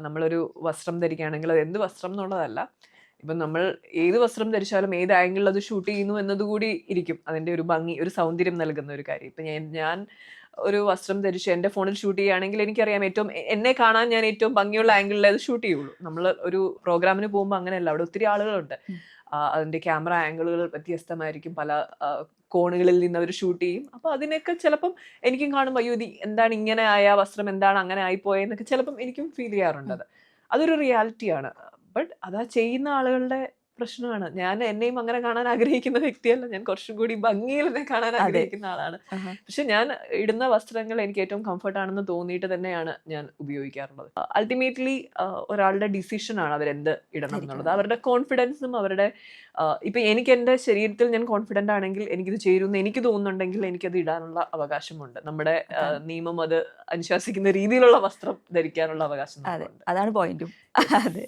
നമ്മളൊരു വസ്ത്രം ധരിക്കുകയാണെങ്കിൽ അത് എന്ത് വസ്ത്രം എന്നുള്ളതല്ല. ഇപ്പം നമ്മൾ ഏത് വസ്ത്രം ധരിച്ചാലും ഏത് ആംഗിളിൽ അത് ഷൂട്ട് ചെയ്യുന്നു എന്നതുകൂടി ഇരിക്കും. അതിന്റെ ഒരു ഭംഗി ഒരു സൗന്ദര്യം നൽകുന്ന ഒരു കാര്യം. ഇപ്പം ഞാൻ ഞാൻ ഒരു വസ്ത്രം ധരിച്ച് എന്റെ ഫോണിൽ ഷൂട്ട് ചെയ്യുകയാണെങ്കിൽ എനിക്കറിയാം ഏറ്റവും എന്നെ കാണാൻ ഞാൻ ഏറ്റവും ഭംഗിയുള്ള ആംഗിളിൽ അത് ഷൂട്ട് ചെയ്യുള്ളൂ. നമ്മൾ ഒരു പ്രോഗ്രാമിന് പോകുമ്പോൾ അങ്ങനെയല്ല. അവിടെ ഒത്തിരി ആളുകളുണ്ട്. അതിന്റെ ക്യാമറ ആംഗിളുകൾ വ്യത്യസ്തമായിരിക്കും. പല കോണുകളിൽ നിന്ന് അവർ ഷൂട്ട് ചെയ്യും. അപ്പോൾ അതിനൊക്കെ ചിലപ്പം എനിക്കും കാണുമ്പോൾ അയ്യോ ഇത് എന്താണ് ഇങ്ങനെ ആയ വസ്ത്രം? എന്താണ് അങ്ങനെ ആയിപ്പോയെന്നൊക്കെ ചിലപ്പം എനിക്കും ഫീൽ ചെയ്യാറുണ്ട് അത്. അതൊരു റിയാലിറ്റിയാണ് ബട്ട് അതാ ചെയ്യുന്ന ആളുകളുടെ പ്രശ്നമാണ്. ഞാൻ എന്നെയും അങ്ങനെ കാണാൻ ആഗ്രഹിക്കുന്ന വ്യക്തിയല്ല. ഞാൻ കുറച്ചും കൂടി ഭംഗിയിൽ എന്നെ കാണാൻ ആഗ്രഹിക്കുന്ന ആളാണ്. പക്ഷെ ഞാൻ ഇടുന്ന വസ്ത്രങ്ങൾ എനിക്ക് ഏറ്റവും കംഫർട്ട് ആണെന്ന് തോന്നിയിട്ട് തന്നെയാണ് ഞാൻ ഉപയോഗിക്കാറുള്ളത്. അൾട്ടിമേറ്റ്ലി ഒരാളുടെ ഡിസിഷൻ ആണ് അവരെന്ത് ഇടണം എന്നുള്ളത്. അവരുടെ കോൺഫിഡൻസും അവരുടെ ഇപ്പൊ എനിക്ക് എന്റെ ശരീരത്തിൽ ഞാൻ കോൺഫിഡന്റ് ആണെങ്കിൽ എനിക്കിത് ചേരുമെന്ന് എനിക്ക് തോന്നുന്നുണ്ടെങ്കിൽ എനിക്കത് ഇടാനുള്ള അവകാശമുണ്ട്. നമ്മുടെ നിയമം അത് അനുശാസിക്കുന്ന രീതിയിലുള്ള വസ്ത്രം ധരിക്കാനുള്ള അവകാശം അതാണ് പോയിന്റും അതെ.